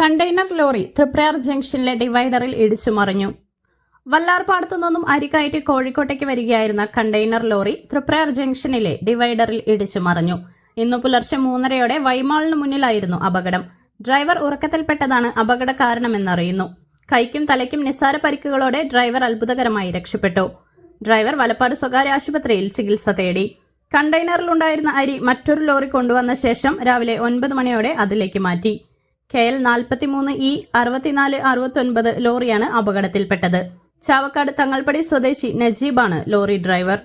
Container lorry Triprayar ജംഗ്ഷനിലെ ഡിവൈഡറിൽ ഇടിച്ചു മറിഞ്ഞു. വല്ലാർപാടത്തു നിന്നും അരിക്കയറ്റി കയറ്റി കോഴിക്കോട്ടേക്ക് വരികയായിരുന്ന കണ്ടെയ്നർ ലോറി തൃപ്രയാർ ജംഗ്ഷനിലെ ഡിവൈഡറിൽ ഇടിച്ചു മറിഞ്ഞു. ഇന്നു പുലർച്ചെ മൂന്നരയോടെ വൈമാളിന് മുന്നിലായിരുന്നു അപകടം. ഡ്രൈവർ ഉറക്കത്തിൽപ്പെട്ടതാണ് അപകട കാരണമെന്നറിയുന്നു. കൈക്കും തലയ്ക്കും നിസ്സാര പരിക്കുകളോടെ ഡ്രൈവർ അത്ഭുതകരമായി രക്ഷപ്പെട്ടു. ഡ്രൈവർ വലപ്പാട് സ്വകാര്യ ആശുപത്രിയിൽ ചികിത്സ തേടി. കണ്ടെയ്നറിലുണ്ടായിരുന്ന അരി മറ്റൊരു ലോറി കൊണ്ടുവന്ന ശേഷം രാവിലെ ഒൻപത് മണിയോടെ അതിലേക്ക് മാറ്റി. കെ എൽ നാൽപ്പത്തിമൂന്ന് ഇ അറുപത്തിനാല് അറുപത്തൊൻപത് ലോറിയാണ് അപകടത്തിൽപ്പെട്ടത്. ചാവക്കാട് തങ്ങൾപ്പടി സ്വദേശി നജീബാണ് ലോറി ഡ്രൈവർ.